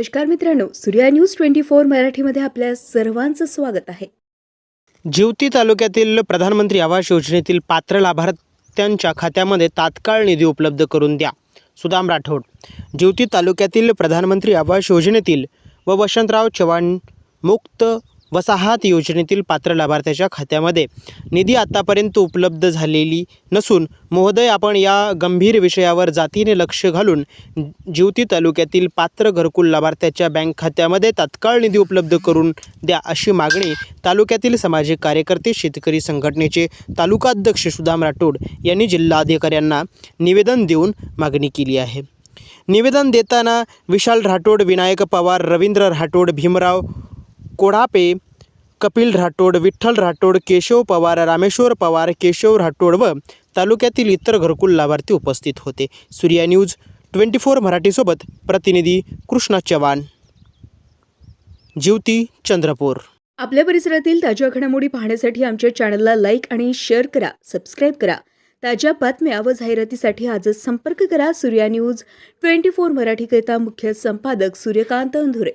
नमस्कार मित्रांनो Surya news twenty four मराठीमध्ये आपल्या सर्वांचं स्वागत आहे. जिवती तालुक्यातील प्रधानमंत्री आवास योजनेतील पात्र लाभार्थ्यांच्या खात्यामध्ये तात्काळ निधी उपलब्ध करून द्या. सुदाम राठोड जिवती तालुक्यातील प्रधानमंत्री आवास योजनेतील व वसंतराव चव्हाण मुक्त वसाहत योजनेतील पात्र लाभार्थ्याच्या खात्यामध्ये निधी आत्तापर्यंत उपलब्ध झालेली नसून महोदय आपण या गंभीर विषयावर जातीने लक्ष घालून जिवती तालुक्यातील पात्र घरकुल लाभार्थ्याच्या बँक खात्यामध्ये तात्काळ निधी उपलब्ध करून द्या अशी मागणी तालुक्यातील सामाजिक कार्यकर्ते शेतकरी संघटनेचे तालुकाध्यक्ष सुदाम राठोड यांनी जिल्हाधिकाऱ्यांना निवेदन देऊन मागणी केली आहे. निवेदन देताना विशाल राठोड विनायक पवार रवींद्र राठोड भीमराव कोढापे कपिल राठोड विठ्ठल राठोड केशव पवार रामेश्वर पवार केशव राठोड व तालुक्यातील इतर घरकुल लाभार्थी उपस्थित होते. सूर्या न्यूज ट्वेंटी फोर मराठीसोबत प्रतिनिधी कृष्णा चव्हाण. ज्योती चंद्रपूर. आपल्या परिसरातील ताज्या घडामोडी पाहण्यासाठी आमच्या चॅनलला लाईक आणि शेअर करा सबस्क्राईब करा. ताज्या बातम्या व जाहिरातीसाठी आजच संपर्क करा सूर्या न्यूज ट्वेंटी फोर मराठीकरिता मुख्य संपादक सूर्यकांत अंधुरे.